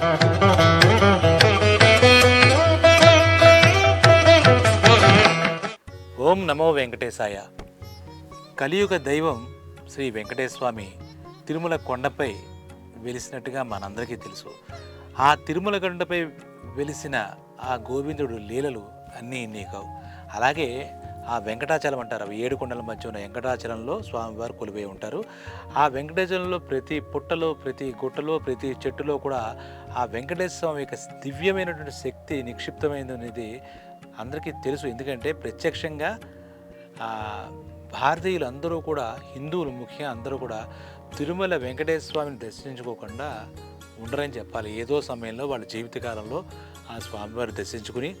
ఓం నమో వెంకటేశాయ. కలియుగ దైవం శ్రీ వెంకటేశ్వర తిరుమల కొండపై వెలిసినట్టుగా మనందరికీ తెలుసు. ఆ తిరుమల కొండపై వెలిసిన ఆ గోవిందుడు లీలలు అన్నీ నీకవు. అలాగే ఆ వెంకటాచలం అంటారు. అవి ఏడు కొండల మధ్య ఉన్న వెంకటాచలంలో స్వామివారు కొలువై ఉంటారు. ఆ వెంకటాచలంలో ప్రతి పుట్టలో ప్రతి గుట్టలో ప్రతి చెట్టులో కూడా ఆ వెంకటేశ్వర స్వామి యొక్క దివ్యమైనటువంటి శక్తి నిక్షిప్తమైనది అనేది అందరికీ తెలుసు. ఎందుకంటే ప్రత్యక్షంగా భారతీయులు అందరూ కూడా హిందువులు ముఖ్యంగా అందరూ కూడా తిరుమల వెంకటేశ్వర స్వామిని దర్శించుకోకుండా ఉండరని చెప్పాలి. ఏదో సమయంలో వాళ్ళ జీవితకాలంలో ఆ స్వామివారిని దర్శించుకుని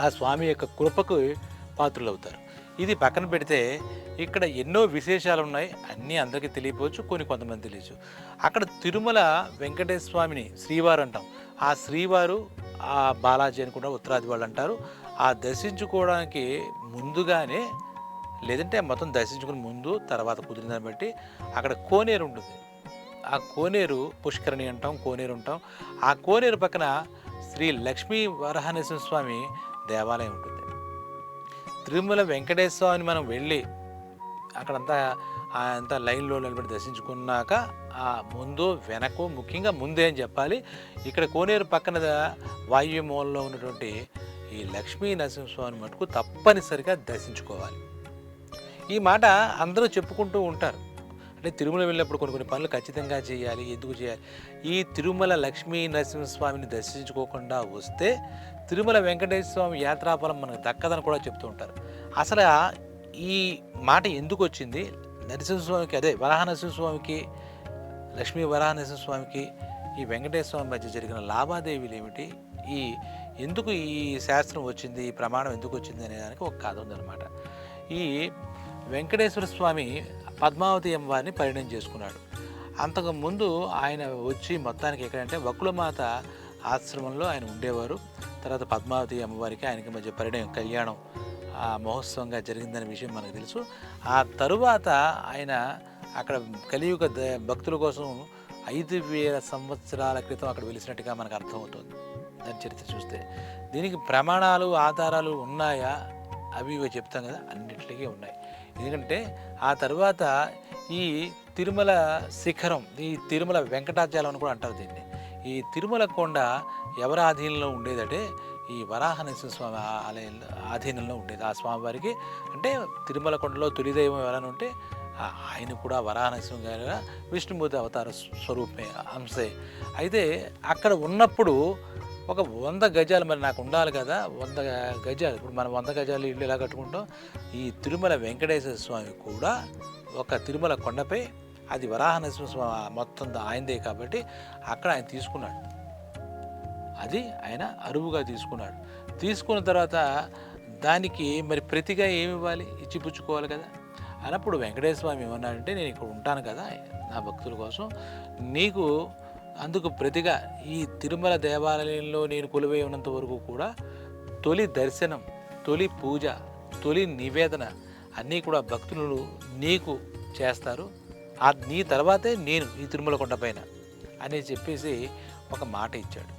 ఆ స్వామి యొక్క కృపకు పాత్రులవుతారు. ఇది పక్కన పెడితే ఇక్కడ ఎన్నో విశేషాలు ఉన్నాయి అన్నీ అందరికీ తెలియపోవచ్చు కొన్ని కొంతమంది తెలియచ్చు. అక్కడ తిరుమల వెంకటేశ్వర స్వామిని శ్రీవారు అంటాం. ఆ శ్రీవారు ఆ బాలాజీ అని కూడా ఉత్తరాది వాళ్ళు అంటారు. ఆ దర్శించుకోవడానికి ముందుగానే లేదంటే మొత్తం దర్శించుకుని ముందు తర్వాత కుదిరిందని బట్టి అక్కడ కోనేరు ఉంటుంది. ఆ కోనేరు పుష్కరణి అంటాం కోనేరు ఉంటాం. ఆ కోనేరు పక్కన శ్రీ లక్ష్మీ వరహనరసింహ స్వామి దేవాలయం ఉంటుంది. తిరుమల వెంకటేశ్వర మనం వెళ్ళి అక్కడంతా అంతా లైన్లో నిలబడి దర్శించుకున్నాక ఆ ముందు వెనక ముఖ్యంగా ముందే అని చెప్పాలి. ఇక్కడ కోనేరు పక్కన వాయుమూలంలో ఉన్నటువంటి ఈ లక్ష్మీ నరసింహస్వామిని మటుకు తప్పనిసరిగా దర్శించుకోవాలి. ఈ మాట అందరూ చెప్పుకుంటూ ఉంటారు. అంటే తిరుమల వెళ్ళినప్పుడు కొన్ని కొన్ని పనులు ఖచ్చితంగా చేయాలి. ఎందుకు చేయాలి? ఈ తిరుమల లక్ష్మీ నరసింహస్వామిని దర్శించుకోకుండా వస్తే తిరుమల వెంకటేశ్వర స్వామి యాత్రాఫలం మనకు దక్కదని కూడా చెప్తూ ఉంటారు. అసలు ఈ మాట ఎందుకు వచ్చింది? నరసింహస్వామికి అదే వరాహ నరసింహస్వామికి లక్ష్మీ వరాహ నరసింహస్వామికి ఈ వెంకటేశ్వర స్వామి మధ్య జరిగిన లావాదేవీలు ఏమిటి? ఈ ఎందుకు ఈ శాస్త్రం వచ్చింది? ఈ ప్రమాణం ఎందుకు వచ్చింది? అనే దానికి ఒక కథ ఉందన్నమాట ఈ వెంకటేశ్వర స్వామి పద్మావతి అమ్మవారిని పరిణయం చేసుకున్నాడు. అంతకు ముందు ఆయన వచ్చి మొత్తానికి ఎక్కడంటే వకులమాత ఆశ్రమంలో ఆయన ఉండేవారు. తర్వాత పద్మావతి అమ్మవారికి ఆయనకి మధ్య పరిణయం కళ్యాణం ఆ మహోత్సవంగా జరిగిందనే విషయం మనకు తెలుసు. ఆ తరువాత ఆయన అక్కడ కలియుగ ద- భక్తుల కోసం ఐదు వేల సంవత్సరాల క్రితం అక్కడ వెలిసినట్టుగా మనకు అర్థమవుతుంది. దాని చరిత్ర చూస్తే. దీనికి ప్రమాణాలు ఆధారాలు ఉన్నాయా? అవి ఇవి చెప్తాం కదా. అన్నిటికీ ఉన్నాయి. ఎందుకంటే ఆ తర్వాత ఈ తిరుమల శిఖరం ఈ తిరుమల వెంకటాచలం అని కూడా అంటారు దీన్ని. ఈ తిరుమల కొండ ఎవరి ఆధీనంలో ఉండేదంటే ఈ వరాహ నరసింహస్వామి ఆలయంలో ఆధీనంలో ఉండేది. ఆ స్వామివారికి అంటే తిరుమల కొండలో తొలి దైవం ఎవరైనా ఉంటే ఆ- ఆయన కూడా వరాహ గారిగా విష్ణుమూర్తి అవతార స్వరూపమే అంశే. అయితే అక్కడ ఉన్నప్పుడు ఒక వంద గజాలు మరి నాకు ఉండాలి కదా వంద గజాలు. ఇప్పుడు మనం వంద గజాలు ఇల్లు ఎలా కట్టుకుంటాం? ఈ తిరుమల వెంకటేశ్వర స్వామి కూడా ఒక తిరుమల కొండపై అది వరాహనరసింహ స్వామి మొత్తం ఆయనదే కాబట్టి అక్కడ ఆయన తీసుకున్నాడు. అది ఆయన అరువుగా తీసుకున్నాడు. తీసుకున్న తర్వాత దానికి మరి ప్రతిగా ఏమి ఇవ్వాలి? ఇచ్చిపుచ్చుకోవాలి కదా. అన్నప్పుడు వెంకటేశ్వర స్వామి ఏమన్నాడంటే నేను ఇక్కడ ఉంటాను కదా నా భక్తుల కోసం. నీకు అందుకు ప్రతిగా ఈ తిరుమల దేవాలయంలో నేను కొలువై ఉన్నంత వరకు కూడా తొలి దర్శనం తొలి పూజ తొలి నివేదన అన్నీ కూడా భక్తులు నీకు చేస్తారు. ఆ నీ తర్వాతే నేను ఈ తిరుమల కొండపైన అని చెప్పేసి ఒక మాట ఇచ్చాడు.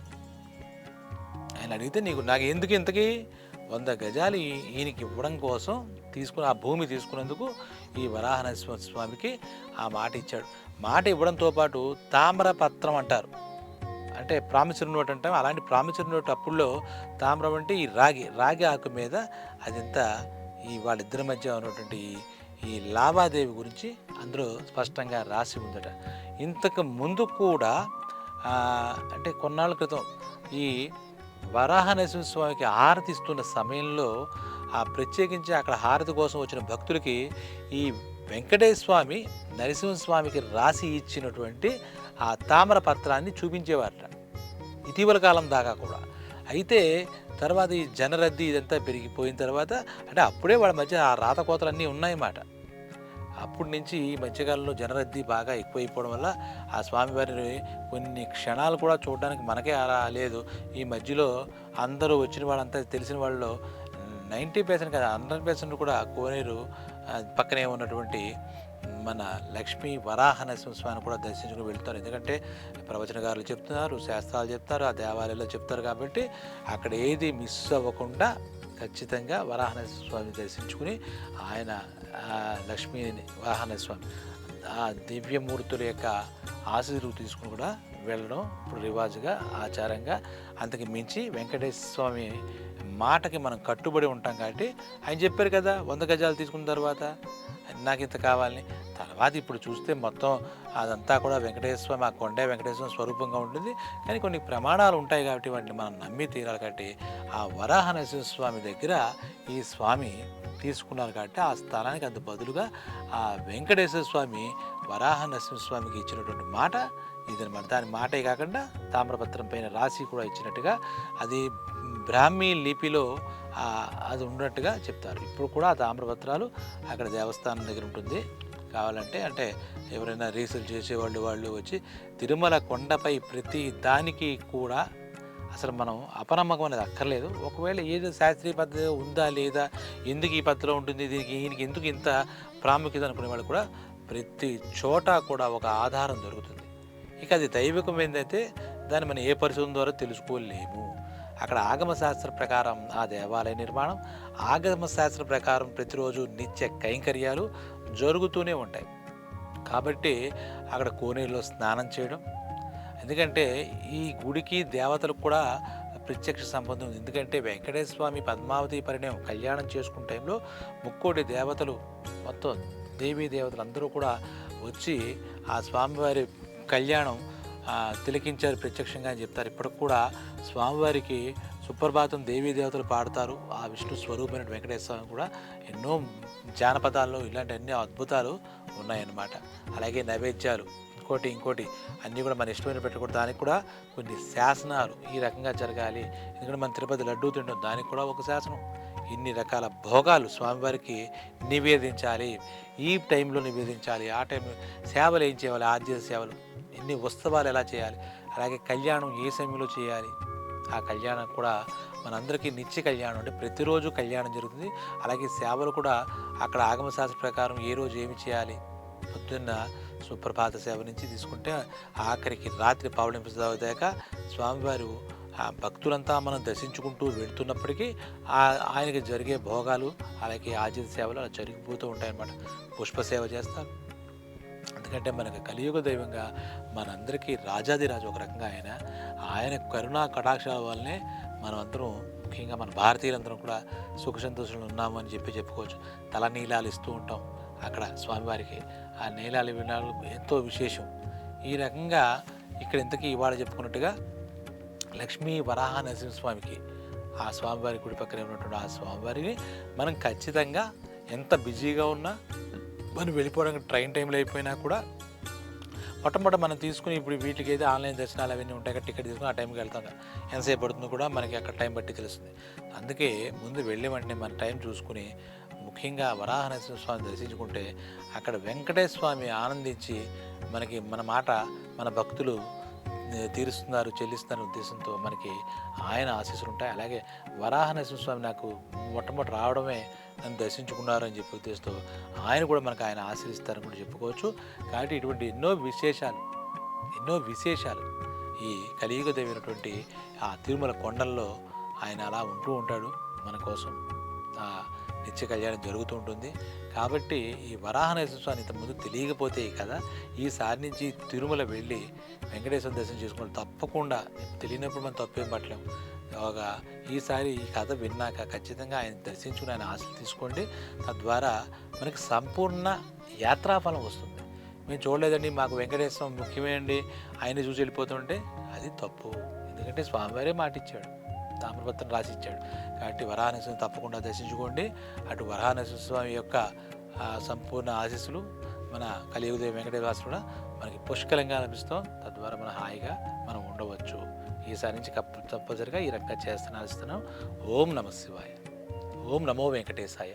ఆయన అడిగితే నీకు నాకు ఎందుకు ఇంతకీ వంద గజాలు ఈయనకి ఇవ్వడం కోసం తీసుకుని ఆ భూమి తీసుకున్నందుకు ఈ వరాహ నరసింహ స్వామికి ఆ మాట ఇచ్చాడు. మాట ఇవ్వడంతో పాటు తామ్రపత్రం అంటారు. అంటే ప్రామిసరీ నోట్ అంటాం అలాంటి ప్రామిసరీ నోట్ అప్పుల్లో తామ్రం అంటే ఈ రాగి రాగి ఆకు మీద అదంతా ఈ వాళ్ళిద్దరి మధ్య ఉన్నటువంటి ఈ- లావాదేవి గురించి అందులో స్పష్టంగా రాసి ఉందట. ఇంతకు ముందు కూడా అంటే కొన్నాళ్ళ క్రితం ఈ వరాహ నరసింహస్వామికి హారతి ఇస్తున్న సమయంలో ఆ ప్రత్యేకించి అక్కడ హారతి కోసం వచ్చిన భక్తులకి ఈ వెంకటేశ్వర స్వామి నరసింహస్వామికి రాసి ఇచ్చినటువంటి ఆ తామర పత్రాన్ని చూపించేవారట. ఇటీవల కాలం దాకా కూడా. అయితే తర్వాత ఈ జనరద్దీ ఇదంతా పెరిగిపోయిన తర్వాత అంటే అప్పుడే వాళ్ళ మధ్య ఆ రాత కోతలన్నీ ఉన్నాయన్నమాట. అప్పటి నుంచి ఈ మధ్యకాలంలో జనరద్దీ బాగా ఎక్కువైపోవడం వల్ల ఆ స్వామివారిని కొన్ని క్షణాలు కూడా చూడడానికి మనకే అలా లేదు. ఈ మధ్యలో అందరూ వచ్చిన వాళ్ళంతా తెలిసిన వాళ్ళు నైంటీ పర్సెంట్ కదా హండ్రెడ్ పర్సెంట్ కూడా కోనేరు పక్కనే ఉన్నటువంటి మన లక్ష్మీ వరాహ నరసింహస్వామిని కూడా దర్శించుకుని వెళ్తారు. ఎందుకంటే ప్రవచనకారులు చెప్తున్నారు శాస్త్రాలు చెప్తారు ఆ దేవాలయంలో చెప్తారు కాబట్టి అక్కడ ఏది మిస్ అవ్వకుండా ఖచ్చితంగా వరాహ స్వామిని దర్శించుకుని ఆయన లక్ష్మీ వరాహ స్వామి ఆ దివ్యమూర్తుల యొక్క ఆశీర్వు తీసుకుని కూడా వెళ్ళడం ఇప్పుడు రివాజుగా ఆచారంగా అంతకు మించి వెంకటేశ్వర స్వామి మాటకి మనం కట్టుబడి ఉంటాం కాబట్టి ఆయన చెప్పారు కదా వంద గజాలు తీసుకున్న తర్వాత నాకు ఇంత కావాలని. తర్వాత ఇప్పుడు చూస్తే మొత్తం అదంతా కూడా వెంకటేశ్వర స్వామి ఆ కొండే వెంకటేశ్వర స్వరూపంగా ఉంటుంది. కానీ కొన్ని ప్రమాణాలు ఉంటాయి కాబట్టి వాటిని మనం నమ్మి తీరాలి కాబట్టి ఆ వరాహ నరసింహ స్వామి దగ్గర ఈ స్వామి తీసుకున్నారు కాబట్టి ఆ స్థలానికి అంత బదులుగా ఆ వెంకటేశ్వర స్వామి వరాహ నరసింహస్వామికి ఇచ్చినటువంటి మాట ఇదనమాట దాని మాటే కాకుండా తామ్రపత్రం పైన రాసి కూడా ఇచ్చినట్టుగా అది బ్రాహ్మీ లిపిలో అది ఉన్నట్టుగా చెప్తారు. ఇప్పుడు కూడా ఆ తామ్రపత్రాలు అక్కడ దేవస్థానం దగ్గర ఉంటుంది. కావాలంటే అంటే ఎవరైనా రీసెర్చ్ చేసేవాళ్ళు వాళ్ళు వచ్చి తిరుమల కొండపై ప్రతి దానికి కూడా అసలు మనం అపనమ్మకం అనేది అక్కర్లేదు. ఒకవేళ ఏదో శాస్త్రీయ పద్ధతి ఉందా లేదా ఎందుకు ఈ పద్ధతిలో ఉంటుంది దీనికి ఈయనకి ఎందుకు ఇంత ప్రాముఖ్యత అనుకునే వాళ్ళు కూడా ప్రతి చోట కూడా ఒక ఆధారం దొరుకుతుంది. ఇక అది దైవికమైందైతే దాన్ని మనం ఏ పరిశోధన ద్వారా తెలుసుకోలేము. అక్కడ ఆగమ శాస్త్ర ప్రకారం ఆ దేవాలయ నిర్మాణం ఆగమ శాస్త్ర ప్రకారం ప్రతిరోజు నిత్య కైంకర్యాలు జరుగుతూనే ఉంటాయి. కాబట్టి అక్కడ కోనేరులో స్నానం చేయడం ఎందుకంటే ఈ గుడికి దేవతలకు కూడా ప్రత్యక్ష సంబంధం ఉంది. ఎందుకంటే వెంకటేశ్వర స్వామి పద్మావతి పరిణయం కళ్యాణం చేసుకున్న టైంలో ముక్కోటి దేవతలు మొత్తం దేవీ దేవతలు అందరూ కూడా వచ్చి ఆ స్వామివారి కళ్యాణం తిలకించారు ప్రత్యక్షంగా అని చెప్తారు. ఇప్పటికి కూడా స్వామివారికి సుప్రభాతం దేవీ దేవతలు పాడతారు. ఆ విష్ణు స్వరూపమైన వెంకటేశ్వర స్వామి కూడా ఎన్నో జానపదాల్లో ఇలాంటి అన్ని అద్భుతాలు ఉన్నాయన్నమాట. అలాగే నైవేద్యాలు ఇంకోటి ఇంకోటి అన్నీ కూడా మన ఇష్టమైన పెట్టకూడదు దానికి కూడా కొన్ని శాసనాలు ఈ రకంగా జరగాలి. ఎందుకంటే మన తిరుపతి లడ్డూ తింటాం దానికి కూడా ఒక శాసనం. ఇన్ని రకాల భోగాలు స్వామివారికి నివేదించాలి. ఈ టైంలో నివేదించాలి. ఆ టైం సేవలు ఏం చేయాలి? ఆద్య సేవలు. ఎన్ని ఉత్సవాలు ఎలా చేయాలి? అలాగే కళ్యాణం ఏ సమయంలో చేయాలి? ఆ కళ్యాణం కూడా మనందరికీ నిత్య కళ్యాణం అంటే ప్రతిరోజు కళ్యాణం జరుగుతుంది. అలాగే సేవలు కూడా అక్కడ ఆగమ శాస్త్ర ప్రకారం ఏ రోజు ఏమి చేయాలి? పొద్దున్న సుప్రభాత సేవ నుంచి తీసుకుంటే ఆఖరికి రాత్రి పౌళింపు దాకా స్వామివారు భక్తులంతా మనం దర్శించుకుంటూ వెళ్తున్నప్పటికీ ఆయనకి జరిగే భోగాలు అలాగే ఆజిత సేవలు అలా జరిగిపోతూ ఉంటాయన్నమాట. పుష్ప సేవ చేస్తారు. ఎందుకంటే మనకి కలియుగ దైవంగా మనందరికీ రాజాదిరాజు ఒక రకంగా ఆయన. ఆయన కరుణా కటాక్షాల వల్లనే మనం అందరం ముఖ్యంగా మన భారతీయులందరం కూడా సుఖ సంతోషంలో ఉన్నాము అని చెప్పి చెప్పుకోవచ్చు. తల నీలాలు ఇస్తూ ఉంటాం అక్కడ స్వామివారికి. ఆ నీలాలు వినాలు ఎంతో విశేషం. ఈ రకంగా ఇక్కడ ఇంతకీ ఇవాళ చెప్పుకున్నట్టుగా లక్ష్మీ వరాహ నరసింహస్వామికి. ఆ స్వామివారి గుడి పక్కన ఉన్నటువంటి ఆ స్వామివారిని మనం ఖచ్చితంగా ఎంత బిజీగా ఉన్నా మనం వెళ్ళిపోవడానికి ట్రైన్ టైంలో అయిపోయినా కూడా మొట్టమొదటి మనం తీసుకుని ఇప్పుడు వీటికి అయితే ఆన్లైన్ దర్శనాలు అవన్నీ ఉంటాయి కదా టికెట్ తీసుకుని ఆ టైంకి వెళ్తాం కదా. ఎంతసేపు పడుతుందో కూడా మనకి అక్కడ టైం బట్టి తెలుస్తుంది. అందుకే ముందు వెళ్ళే వెంటనే మన టైం చూసుకుని ముఖ్యంగా వరాహ నరసింహ స్వామి దర్శించుకుంటే అక్కడ వెంకటేశ్వర స్వామి ఆనందించి మనకి మన మాట మన భక్తులు తీరుస్తున్నారు చెల్లిస్తున్నారు ఉద్దేశంతో మనకి ఆయన ఆశీస్సులు ఉంటాయి అలాగే వరాహ నరసింహస్వామి నాకు మొట్టమొదటి రావడమే నన్ను దర్శించుకున్నారు అని చెప్పి ఉద్దేశంతో ఆయన కూడా మనకు ఆయన ఆశీర్స్తారని కూడా చెప్పుకోవచ్చు. కాబట్టి ఇటువంటి ఎన్నో విశేషాలు ఎన్నో విశేషాలు ఈ కలియుగ దేవైనటువంటి ఆ తిరుమల కొండల్లో ఆయన అలా ఉంటూ ఉంటాడు మన కోసం. నిత్య కళ్యాణం జరుగుతూ ఉంటుంది. కాబట్టి ఈ వరాహ నరసింహస్వామి ఇంతకుముందు తెలియకపోతే ఈ కథ ఈసారి నుంచి తిరుమల వెళ్ళి వెంకటేశ్వర దర్శనం చేసుకోవాలి తప్పకుండా తెలియనప్పుడు మనం తప్పేం పట్టలేము ఒక ఈసారి ఈ కథ విన్నాక ఖచ్చితంగా ఆయన దర్శించుకుని ఆయన ఆశలు తీసుకోండి. తద్వారా మనకి సంపూర్ణ యాత్రాఫలం వస్తుంది. మేము చూడలేదండి మాకు వెంకటేశ్వరం ముఖ్యమే అండి ఆయన చూసి వెళ్ళిపోతుంటే అది తప్పు. ఎందుకంటే స్వామివారే మాట ఇచ్చాడు తామ్రపత్రం రాసిచ్చాడు. కాబట్టి వరాహనరసింహ తప్పకుండా దర్శించుకోండి. అటు వరాహనరసింహ స్వామి యొక్క సంపూర్ణ ఆశీస్సులు మన కలియుగదేవి వెంకటేశ్వర కూడా మనకి పుష్కలంగా లభిస్తాం తద్వారా మన హాయిగా మనం ఉండవచ్చు. ఈసారి నుంచి కప్పు తప్పనిసరిగా ఈ రకంగా చేస్తున్నా ఆశిస్తున్నాం ఓం నమ శివాయ. ఓం నమో వెంకటేశాయ.